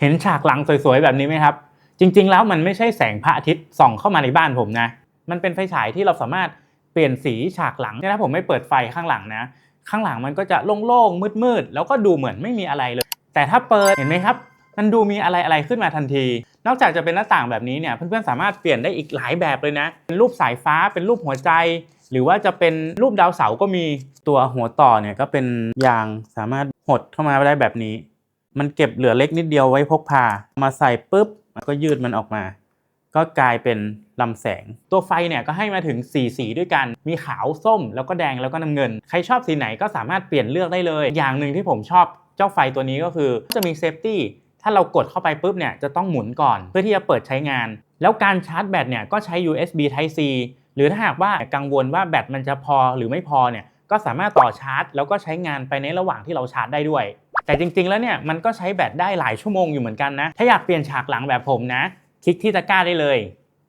เห็นฉากหลังสวยๆแบบนี้ไหมครับ จริง ๆ แล้วมันไม่ใช่แสงพระอาทิตย์ส่องเข้ามาในบ้านผมนะ มันเป็นไฟฉายที่เราสามารถเปลี่ยนสีฉากหลังเนี่ยถ้าผมไม่เปิดไฟข้างหลังนะ ข้างหลังมันก็จะโล่งๆมืดๆแล้วก็ดูเหมือนไม่มีอะไรเลย แต่ถ้าเปิดเห็นไหมครับ มันดูมีอะไรอะไรๆขึ้นมาทันที นอกจากจะเป็นหน้าต่างแบบนี้เนี่ยเพื่อนๆสามารถเปลี่ยนได้อีกหลายแบบเลยนะเป็นรูปสายฟ้าเป็นรูปหัวใจหรือว่าจะเป็นรูปดาวเสาร์ก็มีตัวหัวต่อเนี่ยก็เป็นยางสามารถหดเข้ามาได้แบบนี้ มันเก็บเหลือเล็กนิดเดียวไว้พกพา มาใส่ปุ๊บมันก็ยืดมันออกมา ก็กลายเป็นลำแสง ตัวไฟเนี่ยก็ให้มาถึง 4 สีด้วยกัน มีขาวส้ม แล้วก็แดงแล้วก็น้ำเงิน ใครชอบสีไหนก็สามารถเปลี่ยนเลือกได้เลย อย่างหนึ่งที่ผมชอบเจ้าไฟตัวนี้ก็คือจะมีเซฟตี้ถ้าเรากดเข้าไปปุ๊บเนี่ยจะต้องหมุนก่อน เพื่อที่จะเปิดใช้งาน แล้วการชาร์จแบตเนี่ยก็ใช้ USB Type C หรือถ้าหากว่ากังวลว่าแบตมันจะพอหรือไม่พอเนี่ยก็สามารถต่อชาร์จ แล้วก็ใช้งานไปในระหว่างที่เราชาร์จได้ด้วย แต่จริง ๆ แล้วเนี่ยมันก็ใช้แบตได้หลายชั่วโมงอยู่เหมือนกันนะ ถ้าอยากเปลี่ยนฉากหลังแบบผมนะ คลิกที่ตะกร้าได้เลย